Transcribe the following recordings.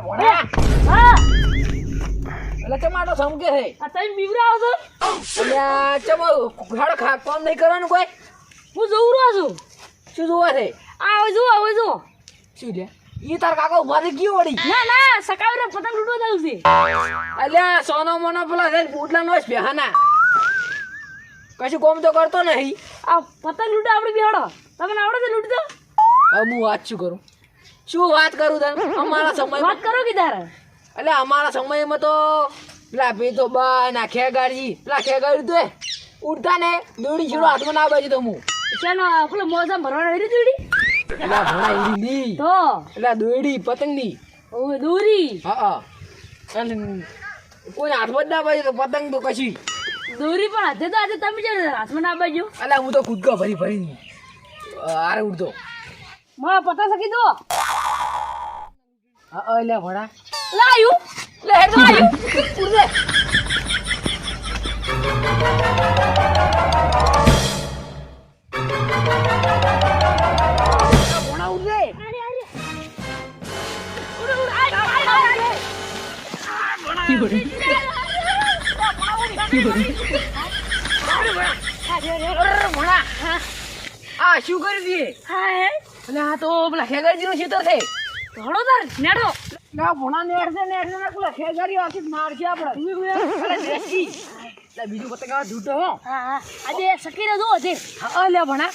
લા ભોણા હા. એટલે ટમાટો સમકે છે? આ તમે બીવરાવો છો? આ ચમ ખાડો ખા કામ નહીં કરવાનું કોઈ? હું જોઉં રહ્યો છું. શું જોવા છે? આ હવે જુઓ હવે જુઓ. શું છે? ઈ તાર કાકા થઈ ગયો વળી. ના ના સકાવરે પતંગ લૂંટવા જાવ છે. અલ્યા સોનો મોનો પેલા છે બુટલા નો બેહાના. કશું કોમ તો કરતો નહીં. આ પતંગ લૂંટે આપણે બિહાડો. તમને આવડે છે લૂટતો? હવે હું વાત શું કરું? શું વાત કરું તને? અમારા વાત કરો કે તારે? એટલે અમારા સમયમાં તો પેલા ભેતો બા ના ખેગાડી પેલા ખેગાડી તો ઉડતા ને દોડી છોડો હાથમાં ના બાજી તો હું. ચાલો પેલો મોસમ ભરવાનો હેરી દોડી આ ભણા ની તો? એટલે દોડી પતંગની ઓય દોરી? હા હા. કોઈ હાથમાં જ ના બાજી તો પતંગ તો કશી. દોરી પણ હાથે તો આજે તમે જ હાથમાં ના બાજુ એટલે હું તો કૂદકો ભરી ભરી આરે ઉડતો. મારા પતા શકી દો હા એટલે ભણા લાયું. લે હેડ તો આયુ ઉડે. ભણા ઉડે અરે અરે ઉડ ઉડ આય આય આય ભણા આ શું કરી દે હાય એટલે આ તો પેલા ખેગાડી નું ખેતર છે. ઘણો તાર નેડો. ના ભણા ને અડધે ને અડધે ને પેલા આખી મારશે આપણે. અરે દેશી લે બીજું પતંગ આ હો. હા હા. આજે સકીને જો. છે હા લે ભણા.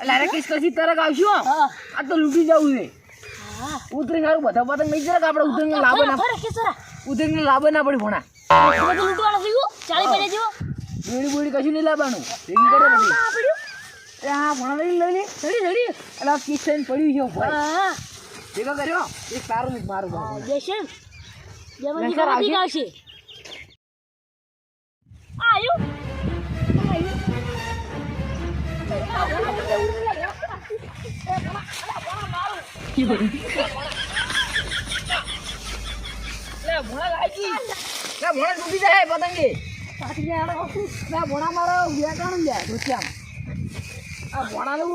એટલે અરે કઈ કશી તરક આવશું આ તો લૂટી જવું છે. ઉતરી સારું બધા પતંગ નહીં જરાક આપણે ઉતરીને લાભ ના ઉધર ને લાભ ના પડી ભણા. ચાલી પૈસા જેવો. બીડી બીડી કશું નહીં લાવવાનું. ભેગી કરે ના પડ્યું. એ ભણા લઈ લઈ ધડી ધડી એટલે આ પડ્યું છે હા. ભેગો કર્યો? એક સારું નહીં મારું ભાગ. જશન જેમાં નકર જીવા આવશે. આયુ. ભણા મારો બેટાણું લે દોસ્યામ આ ભણા નું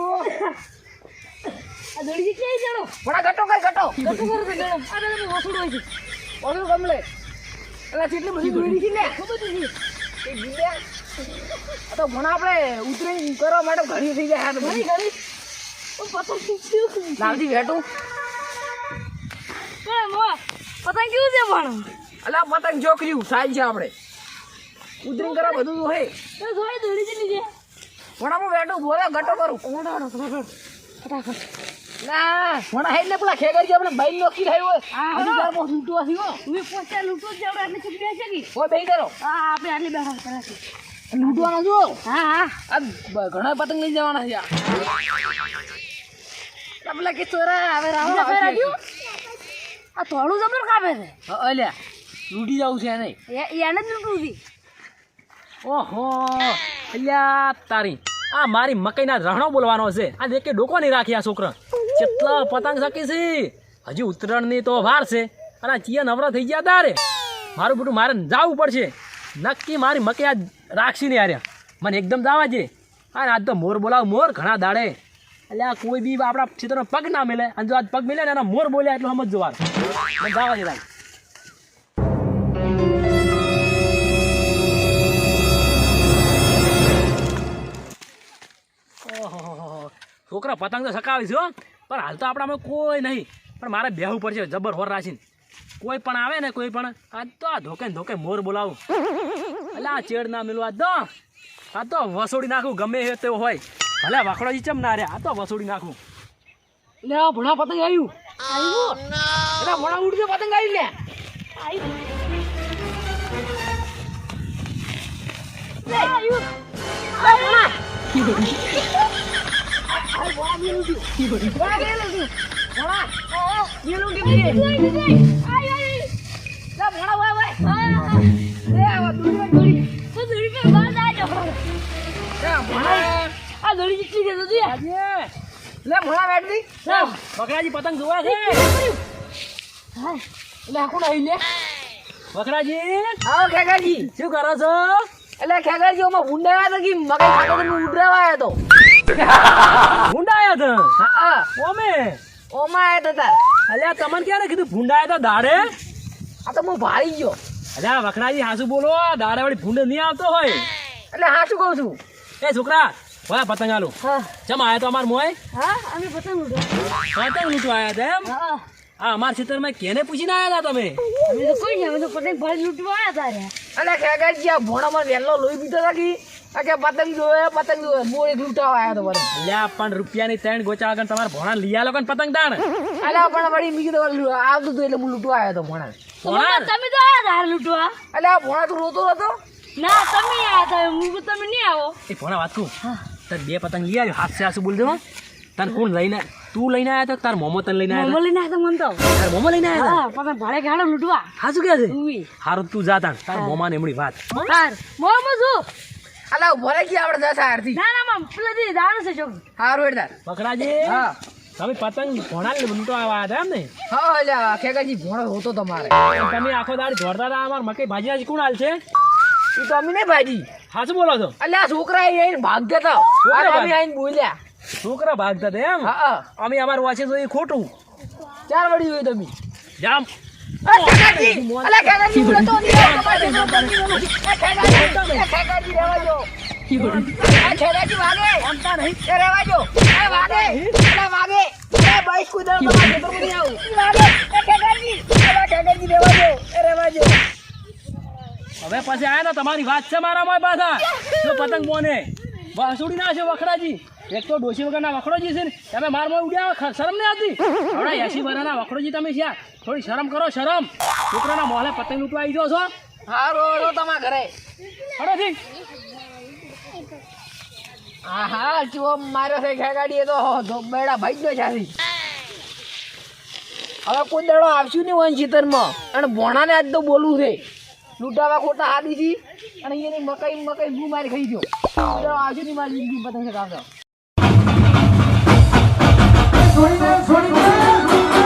આ દોડી જઈ જાણો? ભણા ઘટો કઈ ઘટો? ગટુ કરો ગણો વસુડ હોય છે. ઓલું એટલે કેટલી બધી દોડી છે એ ગીલે તો ભણા આપણે ઉતરી કરવા માટે ઘણી થઈ જાય ઘણી ઘણી પતંગ શું લાવજી મો પતંગ કેવું છે પણ અલા પતંગ જોકર્યું સાઈઝ છે આપણે. ઉતરી કરવા બધું હોય. તો જોઈ દોડી જઈ લીધે ભણામાં બેઠું બોલે ઘટો કરું. લડો લડો ફટાફટ હેડ ને પેલા ખેગર જે આપણે બાઈલ નોકી થાય હોય. પોતે લૂંટો જ જાવ એટલે ચૂપ બેસે કે હોય બેહી કરો હા આપણે આટલી બેઠા કરે છે. લૂંટવાના જો હા હા. આ ઘણા પતંગ લઈ જવાના છે આ. પેલા કે ચોરા હવે. આવ્યું? આ થોડું જબર કાપે છે? અલ્યા લૂટી જવું છે નહીં એને જ લૂટવું છે. ઓહો અલ્યા તારી આ મારી મકઈના રહણો બોલવાનો છે. આ દેખે ડોકો નહીં રાખી આ છોકરા. કેટલા પતંગ શકી છે? હજી ઉત્તરાયણની તો વાર છે. અને ચિયા નવરા થઈ ગયા તારે. મારું બધું મારે જવું પડશે. નક્કી મારી આજ રાખશી ને યાર મને એકદમ જવા છે હા આજ તો મોર બોલાવ મોર, ઘણા દાડે. એટલે આ કોઈ બી આપણા ક્ષેત્રનો પગ ના મળે અને જો આજ પગ મળે ને એના મોર બોલ્યા એટલું સમજ જોવા મને જવા દે તારે. છોકરા પતંગ તો સકાવીશ હો. પણ હાલ તો આપણામાં કોઈ નહીં. પણ મારે બેહવું પડશે જબર હોર રાખીને. કોઈ પણ આવે ને કોઈ પણ આ તો આ ધોકે ધોકે મોર બોલાવું. એટલે આ ચેડ ના મિલવા દો આ તો વસોડી નાખું ગમે એ તેવો હોય. ભલે વાકડો ચમ ના રે આ તો વસોડી નાખું. લે આ ભણા પતંગ આવ્યું આવ્યું એટલે ભણા ઉડજો પતંગ આવી લે. આવ્યું આવ્યું વકરાજી પતંગ જોવા છે હા. લે આ કોણ આવી લે વકરાજી આવો ખેગાજી શું કરો છો એટલે ખેગાજી ઓમાં આવ્યા હતા કે મકાઈ ખાતો તો હું તો. હા. ઓમે. ઓમાં હતા તાર. અલ્યા તમને ક્યારે કીધું ભૂંડાયા તો દાડે? આ તો હું ભાળી ગયો. અલ્યા વખરાજી હાસુ બોલો દાડે વાળી ભૂંડ નહીં આવતો હોય. એટલે હાસુ કહું છું? એ છોકરા વાહ પતંગ આલો. હા. ચમ આયા તો અમાર મોય હા અમે પતંગ ઉડાવ્યા. પતંગ લૂંટવા આયા હતા એમ? હા. આ અમાર ખેતરમાં કેને પૂછીને આયા હતા તમે? અમે તો કોઈ નહીં અમે તો પતંગ ભાઈ લૂંટવા આયા હતા રે. ખેગાજી આ ભોણામાં વેલો લોહી પીતો કી. આ કે પતંગ જોવે પતંગ જોવે. હું એક લૂંટાવા આવ્યો તો વળી. અલ્યા પણ રૂપિયાની ત્રણ ગોચા આગળ તમારા ભોણા લીયા આલો ને પતંગ દાણ? અલ્યા પણ વળી મેં કીધું આવતું હતું એટલે હું લૂંટવા આવ્યો તો ભોણા ભોણા? તમે તો લૂંટવા? એટલે ભોણા તું રોતો હતો ના તમે હું તમે નહીં આવો. એ ભોણા વાત કહું તાર બે પતંગ લઈ આવ્યો. હાથ હાસુ બોલ દેવા તને કોણ લઈને તું લઈને આવ્યા તો તાર મોમો તને લઈને આવ્યા મોમો લઈને આવ્યા મને તો. તાર મોમો લઈને આવ્યા હા પતંગ ભાડે ગાડો લૂંટવા. હા શું કહે છે હારું તું જા તાર. તાર મોમાને એમની વાત. તાર મોમો શું? અલ્યા ઊભો રહી ગયા આપણે દસ હારથી? ના ના મમ પેલાથી દાણ છે છોકરી હારું હેડતા પકડાજી હા. તમે પતંગ ભોણા લૂંટો આવ્યા હતા એમ ને? હા અલ્યા ખેગાજી ભોણો હોતો તમારે. તમે આખો દાડ દોડતા હતા અમાર મકઈ ભાજી આજ કોણ હાલ છે એ તો અમે નહીં ભાજી. હા શું બોલો છો? અલ્યા છોકરા એ આઈને ભાગતા હતા. છોકરા આ ભાગ- અમે આઈને બોલ્યા. છોકરા ભાગતા હતા એમ? હા હા. અમે અમારું વાંચે તો એ ખોટું. ચાર વડી હોય તમે જામ. મારે. હવે પછી આયા તમારી વાત છે મારામાં પાછા પતંગ બોને વાસુડી ના છે વખડાજી. એક તો ડોશી વગરના વખડોજી છે ને તમે મારમાં ઉડ્યા શરમ નહીં આવતી. હમણાં એસી વર્ષના વખડોજી તમે છે થોડી શરમ કરો શરમ. છોકરાના મોહલે પતંગ લૂંટવા આવી જાઓ છો? હા, રો, રો તમારા ઘરે. હડોથી હા, હા, ચૂઓ માર્યો છે ખેગાડી એ તો ધોબેડા ભાઈ જ નો હવે કોઈ દાડો આવશું નહીં વન ચિતરમાં અને ભોણાને આજ તો બોલવું છે. લૂંટાવા ખોટા આદી છી અને એની મકાઈ મકાઈ ગુ મારી ખાઈ ગયો. આજુ દાડો આવશું મારી જિંદગી પતંગ ચગાવતો છોડી દે છોડી દે.